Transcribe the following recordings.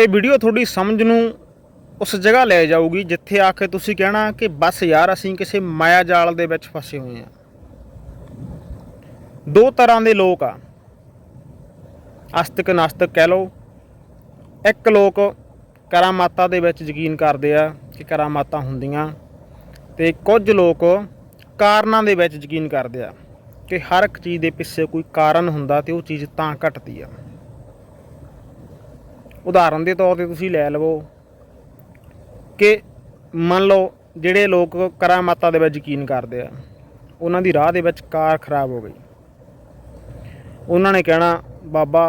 ਇਹ ਵੀਡੀਓ ਤੁਹਾਡੀ ਸਮਝ ਨੂੰ ਉਸ ਜਗ੍ਹਾ ਲੈ ਜਾਊਗੀ ਜਿੱਥੇ ਆ ਕੇ ਤੁਸੀਂ ਕਹਿਣਾ ਕਿ ਬਸ ਯਾਰ ਅਸੀਂ ਕਿਸੇ ਮਾਇਆ ਜਾਲ ਦੇ ਵਿੱਚ ਫਸੇ ਹੋਏ ਹਾਂ। ਦੋ ਤਰ੍ਹਾਂ ਦੇ ਲੋਕ ਆ। ਅਸਤਿਕ ਨਾਸਤਿਕ ਕਹਿ ਲਓ। ਇੱਕ ਲੋਕ ਕਰਾਮਾਤਾਂ ਦੇ ਵਿੱਚ ਯਕੀਨ ਕਰਦੇ ਆ ਕਿ ਕਰਾਮਾਤਾਂ ਹੁੰਦੀਆਂ ਤੇ ਕੁਝ ਲੋਕ ਕਾਰਨਾਂ ਦੇ ਵਿੱਚ ਯਕੀਨ ਕਰਦੇ ਆ ਕਿ ਹਰ ਇੱਕ ਚੀਜ਼ ਦੇ ਪਿੱਛੇ ਕੋਈ ਕਾਰਨ ਹੁੰਦਾ ਤੇ ਉਹ ਚੀਜ਼ ਤਾਂ ਘਟਦੀ ਆ। ਉਦਾਹਰਨ ਦੇ ਤੌਰ ਤੇ ਤੁਸੀਂ ਲੈ ਲਵੋ ਕਿ ਮੰਨ ਲਓ ਜਿਹੜੇ ਲੋਕ ਕਰਾਮਾਤਾਂ ਦੇ ਵਿੱਚ ਯਕੀਨ ਕਰਦੇ ਆ, ਉਹਨਾਂ ਦੀ ਰਾਹ ਦੇ ਵਿੱਚ ਕਾਰ ਖਰਾਬ ਹੋ ਗਈ। ਉਹਨਾਂ ਨੇ ਕਹਿਣਾ, ਬਾਬਾ,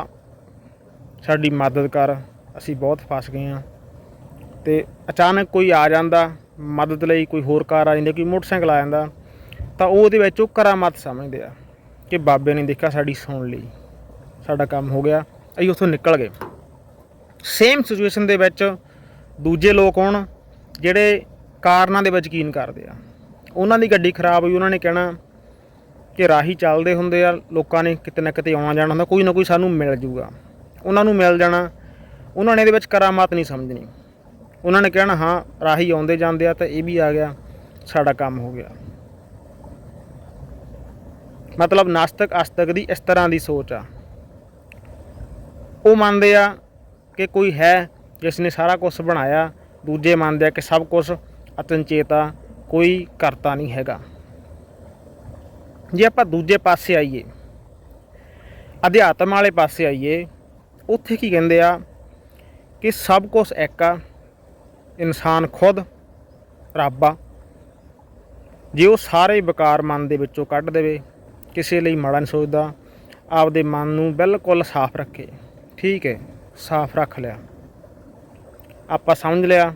ਸਾਡੀ ਮਦਦ ਕਰ, ਅਸੀਂ ਬਹੁਤ ਫਸ ਗਏ ਆ। ਤੇ ਅਚਾਨਕ ਕੋਈ ਆ ਜਾਂਦਾ, ਮਦਦ ਲਈ ਕੋਈ ਹੋਰ ਕਾਰ ਆ ਜਾਂਦੀ, ਕੋਈ ਮੋਟਰਸਾਈਕਲ ਆ ਜਾਂਦਾ, ਤਾਂ ਉਹ ਉਹਦੇ ਵਿੱਚ ਉਹ ਕਰਾਮਾਤ ਸਮਝਦੇ ਆ ਕਿ ਬਾਬੇ ਨੇ ਦੇਖਿਆ ਸਾਡੀ ਸੁਣ ਲਈ, ਸਾਡਾ ਕੰਮ ਹੋ ਗਿਆ, ਅਸੀਂ ਉੱਥੋਂ ਨਿਕਲ ਗਏ। ਸੇਮ ਸਿਚੁਏਸ਼ਨ ਦੇ ਵਿੱਚ ਦੂਜੇ ਲੋਕ ਹੋਣ, ਜਿਹੜੇ ਕਾਰਨਾਂ ਦੇ ਵਿੱਚ ਯਕੀਨ ਕਰਦੇ ਆ। ਉਹਨਾਂ ਦੀ ਗੱਡੀ ਖਰਾਬ ਹੋਈ, ਉਹਨਾਂ ਨੇ ਕਹਿਣਾ ਕਿ ਰਾਹੀ ਚੱਲਦੇ ਹੁੰਦੇ ਆ, ਲੋਕਾਂ ਨੇ ਕਿਤੇ ਨਾ ਕਿਤੇ ਆਉਣਾ ਜਾਣਾ ਹੁੰਦਾ, ਕੋਈ ਨਾ ਕੋਈ ਸਾਨੂੰ ਮਿਲ ਜੂਗਾ। ਉਹਨਾਂ ਨੂੰ ਮਿਲ ਜਾਣਾ, ਉਹਨਾਂ ਨੇ ਇਹਦੇ ਵਿੱਚ ਕਰਾਮਾਤ ਨਹੀਂ ਸਮਝਣੀ। ਉਹਨਾਂ ਨੇ ਕਹਿਣਾ, ਹਾਂ, ਰਾਹੀ ਆਉਂਦੇ ਜਾਂਦੇ ਆ, ਤਾਂ ਇਹ ਵੀ ਆ ਗਿਆ, ਸਾਡਾ ਕੰਮ ਹੋ ਗਿਆ। ਮਤਲਬ ਨਾਸਤਕ ਅਸਤਕ ਦੀ ਇਸ ਤਰ੍ਹਾਂ ਦੀ ਸੋਚ ਆ। ਉਹ ਮੰਨਦੇ ਆ ਕਿ ਕੋਈ ਹੈ ਜਿਸ ਨੇ ਸਾਰਾ ਕੁਝ ਬਣਾਇਆ, ਦੂਜੇ ਮੰਨਦੇ ਆ ਕਿ ਸਭ ਕੁਝ ਅਚਨਚੇਤਾ ਕੋਈ ਕਰਤਾ ਨਹੀਂ ਹੈਗਾ। ਜੇ ਆਪਾਂ ਦੂਜੇ ਪਾਸੇ ਆਈਏ, ਅਧਿਆਤਮ ਵਾਲੇ ਪਾਸੇ ਆਈਏ, ਉੱਥੇ ਕੀ ਕਹਿੰਦੇ ਆ ਕਿ ਸਭ ਕੁਝ ਇੱਕ ਆ, ਇਨਸਾਨ ਖੁਦ, ਰੱਬ ਆ। ਜੇ ਉਹ ਸਾਰੇ ਵਿਕਾਰ ਮਨ ਦੇ ਵਿੱਚੋਂ ਕੱਢ ਦੇਵੇ, ਕਿਸੇ ਲਈ ਮਾੜਾ ਨਹੀਂ ਸੋਚਦਾ, ਆਪਦੇ ਮਨ ਨੂੰ ਬਿਲਕੁਲ ਸਾਫ਼ ਰੱਖੇ। ਠੀਕ ਹੈ। ਸਾਫ਼ ਰੱਖ ਲਿਆ। ਆਪਾਂ ਸਮਝ ਲਿਆ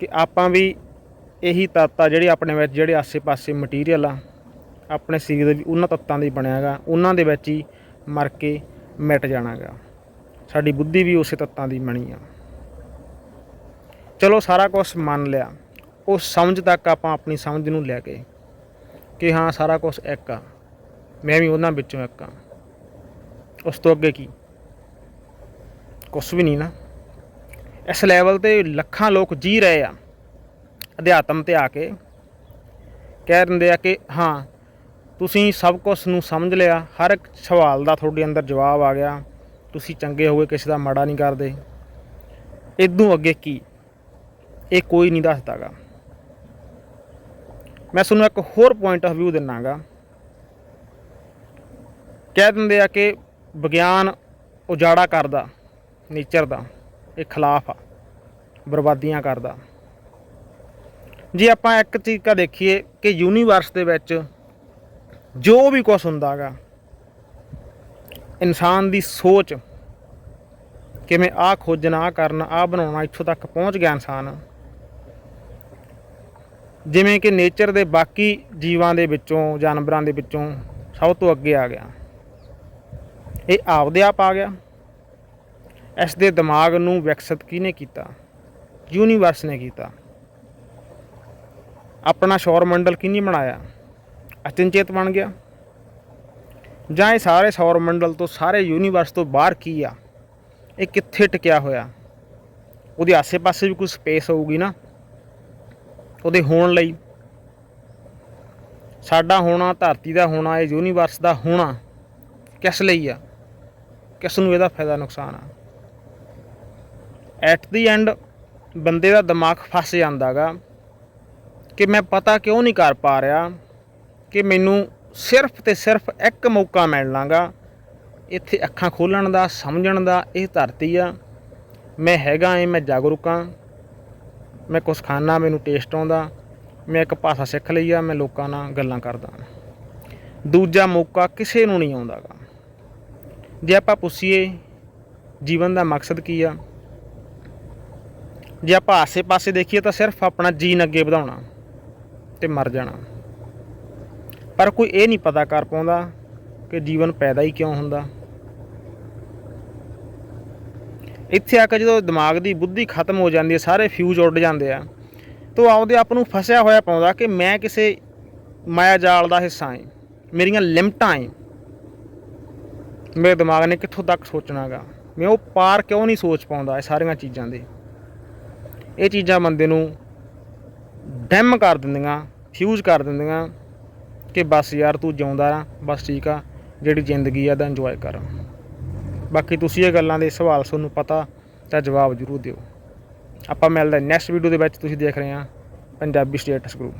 ਕਿ ਆਪਾਂ ਵੀ ਇਹੀ ਤੱਤ ਆ ਜਿਹੜੇ ਆਪਣੇ ਵਿੱਚ ਜਿਹੜੇ ਆਸੇ-ਪਾਸੇ ਮਟੀਰੀਅਲ ਆ, ਆਪਣੇ ਸਰੀਰ ਦੇ ਵੀ ਉਹਨਾਂ ਤੱਤਾਂ ਦੇ ਹੀ ਬਣਿਆ ਗਾ ਉਹਨਾਂ ਦੇ ਵਿੱਚ ਹੀ ਮਰ ਕੇ ਮਿਟ ਜਾਣਾਗਾ ਸਾਡੀ ਬੁੱਧੀ ਵੀ ਉਸੇ ਤੱਤਾਂ ਦੀ ਬਣੀ ਆ। ਚਲੋ ਸਾਰਾ ਕੁਝ ਮੰਨ ਲਿਆ। ਉਹ ਸਮਝ ਤੱਕ ਆਪਾਂ ਆਪਣੀ ਸਮਝ ਨੂੰ ਲੈ ਕੇ ਕਿ ਹਾਂ, ਸਾਰਾ ਕੁਝ ਇੱਕ ਆ। ਮੈਂ ਵੀ ਉਹਨਾਂ ਵਿੱਚੋਂ ਇੱਕ ਆ। ਉਸ ਤੋਂ ਅੱਗੇ ਕੀ? ਕੁਛ ਵੀ ਨਹੀਂ ਨਾ। ਇਸ ਲੈਵਲ ਤੇ ਲੱਖਾਂ ਲੋਕ ਜੀ ਰਹੇ ਆ, ਅਧਿਆਤਮ ਤੇ ਆ ਕੇ। ਕਹਿ ਦਿੰਦੇ ਆ ਕਿ ਹਾਂ, ਤੁਸੀਂ ਸਭ ਕੁਝ ਨੂੰ ਸਮਝ ਲਿਆ, ਹਰ ਇੱਕ ਸਵਾਲ ਦਾ ਤੁਹਾਡੇ ਅੰਦਰ ਜਵਾਬ ਆ ਗਿਆ, ਤੁਸੀਂ ਚੰਗੇ ਹੋਗੇ ਕਿਸੇ ਦਾ ਮਾੜਾ ਨਹੀਂ ਕਰਦੇ। ਇਦੋਂ ਅੱਗੇ ਕੀ? ਇਹ ਕੋਈ ਨਹੀਂ ਦੱਸਦਾਗਾ ਮੈਂ ਤੁਹਾਨੂੰ ਇੱਕ ਹੋਰ ਪੁਆਇੰਟ ਆਫ View ਦਿੰਨਾਗਾ ਕਹਿ ਦਿੰਦੇ ਆ ਕਿ ਵਿਗਿਆਨ ਉਜਾੜਾ ਕਰਦਾ। ਨੇਚਰ ਦਾ, ਇਹ ਖਿਲਾਫ ਆ, ਬਰਬਾਦੀਆਂ ਕਰਦਾ। ਜੇ ਆਪਾਂ ਇੱਕ ਚੀਜ਼ ਕਾ ਦੇਖੀਏ ਕਿ ਯੂਨੀਵਰਸ ਦੇ ਵਿੱਚ ਜੋ ਵੀ ਕੁਝ ਹੁੰਦਾਗਾ ਇਨਸਾਨ ਦੀ ਸੋਚ ਕਿਵੇਂ ਆ ਖੋਜਣਾ ਆ ਕਰਨਾ ਆ ਬਣਾਉਣਾ, ਇੱਥੋਂ ਤੱਕ ਪਹੁੰਚ ਗਿਆ ਇਨਸਾਨ। ਜਿਵੇਂ ਕਿ ਨੇਚਰ ਦੇ ਬਾਕੀ ਜੀਵਾਂ ਦੇ ਵਿੱਚੋਂ, ਜਾਨਵਰਾਂ ਦੇ ਵਿੱਚੋਂ ਸਭ ਤੋਂ ਅੱਗੇ ਆ ਗਿਆ। ਇਹ ਆਪਦੇ ਆਪ ਆ ਗਿਆ। ਇਸ ਦੇ ਦਿਮਾਗ ਨੂੰ ਵਿਕਸਿਤ ਕਿਹਨੇ ਕੀਤਾ? ਯੂਨੀਵਰਸ ਨੇ ਕੀਤਾ। ਆਪਣਾ ਸੌਰ ਮੰਡਲ ਕਿਹਨੇ ਬਣਾਇਆ? ਅਚਨਚੇਤ ਬਣ ਗਿਆ। ਜਾਂ ਇਹ ਸਾਰੇ ਸੌਰ ਮੰਡਲ ਤੋਂ ਸਾਰੇ ਯੂਨੀਵਰਸ ਤੋਂ ਬਾਹਰ ਕੀ ਆ? ਇਹ ਕਿੱਥੇ ਟਿਕਿਆ ਹੋਇਆ? ਉਹਦੇ ਆਸੇ-ਪਾਸੇ ਵੀ ਕੋਈ ਸਪੇਸ ਹੋਊਗੀ ਨਾ। ਉਹਦੇ ਹੋਣ ਲਈ। ਸਾਡਾ ਹੋਣਾ, ਧਰਤੀ ਦਾ ਹੋਣਾ, ਇਹ ਯੂਨੀਵਰਸ ਦਾ ਹੋਣਾ ਕਿਸ ਲਈ ਆ? ਕਿਸ ਨੂੰ ਇਹਦਾ ਫਾਇਦਾ ਨੁਕਸਾਨ ਆ? ਐਟ ਦੀ ਐਂਡ ਬੰਦੇ ਦਾ ਦਿਮਾਗ ਫਸ ਜਾਂਦਾਗਾ ਕਿ ਮੈਂ ਪਤਾ ਕਿਉਂ ਨਹੀਂ ਕਰ ਪਾ ਰਿਹਾ ਕਿ ਮੈਨੂੰ ਸਿਰਫ ਤੇ ਸਿਰਫ ਇੱਕ ਮੌਕਾ ਮਿਲਣਾਗਾ। ਇੱਥੇ ਅੱਖਾਂ ਖੋਲਣ ਦਾ, ਸਮਝਣ ਦਾ ਇਹ ਧਰਤੀ ਆ। ਮੈਂ ਹੈਗਾ ਏ, ਮੈਂ ਜਾਗਰੂਕ ਹਾਂ ਮੈਂ ਕੁਛ ਖਾਣਾ ਮੈਨੂੰ ਟੇਸਟ ਆਉਂਦਾ। ਮੈਂ ਇੱਕ ਭਾਸ਼ਾ ਸਿੱਖ ਲਈ ਆ, ਮੈਂ ਲੋਕਾਂ ਨਾਲ ਗੱਲਾਂ ਕਰਦਾ ਦੂਜਾ ਮੌਕਾ ਕਿਸੇ ਨੂੰ ਨਹੀਂ ਆਉਂਦਾਗਾ। ਜੇ ਆਪਾਂ ਪੁੱਛੀਏ, ਜੀਵਨ ਦਾ ਮਕਸਦ ਕੀ ਆ? ਜੇ ਆਪਾਂ ਆਸੇ-ਪਾਸੇ ਦੇਖੀਏ ਤਾਂ ਸਿਰਫ ਆਪਣਾ ਜੀਨ ਅੱਗੇ ਵਧਾਉਣਾ ਤੇ ਮਰ ਜਾਣਾ। ਪਰ ਕੋਈ ਇਹ ਨਹੀਂ ਪਤਾ ਕਰ ਪਾਉਂਦਾ ਕਿ ਜੀਵਨ ਪੈਦਾ ਹੀ ਕਿਉਂ ਹੁੰਦਾ। ਇੱਥੇ ਆ ਕੇ ਜਦੋਂ ਦਿਮਾਗ ਦੀ ਬੁੱਧੀ ਖਤਮ ਹੋ ਜਾਂਦੀ ਹੈ, ਸਾਰੇ ਫਿਊਜ਼ ਉੱਡ ਜਾਂਦੇ ਆ, ਤੋ ਆਪਦੇ ਆਪ ਨੂੰ ਫਸਿਆ ਹੋਇਆ ਪਾਉਂਦਾ ਕਿ ਮੈਂ ਕਿਸੇ ਮਾਇਆ ਜਾਲ ਦਾ ਹਿੱਸਾ ਹਾਂ ਮੇਰੀਆਂ ਲਿਮਟਾਂ ਹੈ ਮੇਰੇ ਦਿਮਾਗ ਨੇ ਕਿੱਥੋਂ ਤੱਕ ਸੋਚਣਾਗਾ? ਮੈਂ ਉਹ ਪਾਰ ਕਿਉਂ ਨਹੀਂ ਸੋਚ ਪਾਉਂਦਾ ਇਹ ਸਾਰੀਆਂ ਚੀਜ਼ਾਂ ਦੇ? ਇਹ ਚੀਜ਼ਾਂ ਬੰਦੇ ਨੂੰ ਡੈਮ ਕਰ ਦਿੰਦੀਆਂ ਫਿਊਜ਼ ਕਰ ਦਿੰਦੀਆਂ ਕਿ ਬਸ ਯਾਰ ਤੂੰ ਜਿਉਂਦਾ ਰਾਂ ਬਸ ਠੀਕ ਆ, ਜਿਹੜੀ ਜ਼ਿੰਦਗੀ ਆ ਦਾ ਇੰਜੋਏ ਕਰ। ਬਾਕੀ ਤੁਸੀਂ ਇਹ ਗੱਲਾਂ ਦੇ ਸਵਾਲ ਤੁਹਾਨੂੰ ਪਤਾ ਤਾਂ ਜਵਾਬ ਜ਼ਰੂਰ ਦਿਓ। ਆਪਾਂ ਮਿਲਦੇ ਨੈਕਸਟ ਵੀਡੀਓ ਦੇ ਵਿੱਚ, ਤੁਸੀਂ ਦੇਖ ਰਹੇ ਆ ਪੰਜਾਬੀ ਸਟੇਟਸ ਗਰੁੱਪ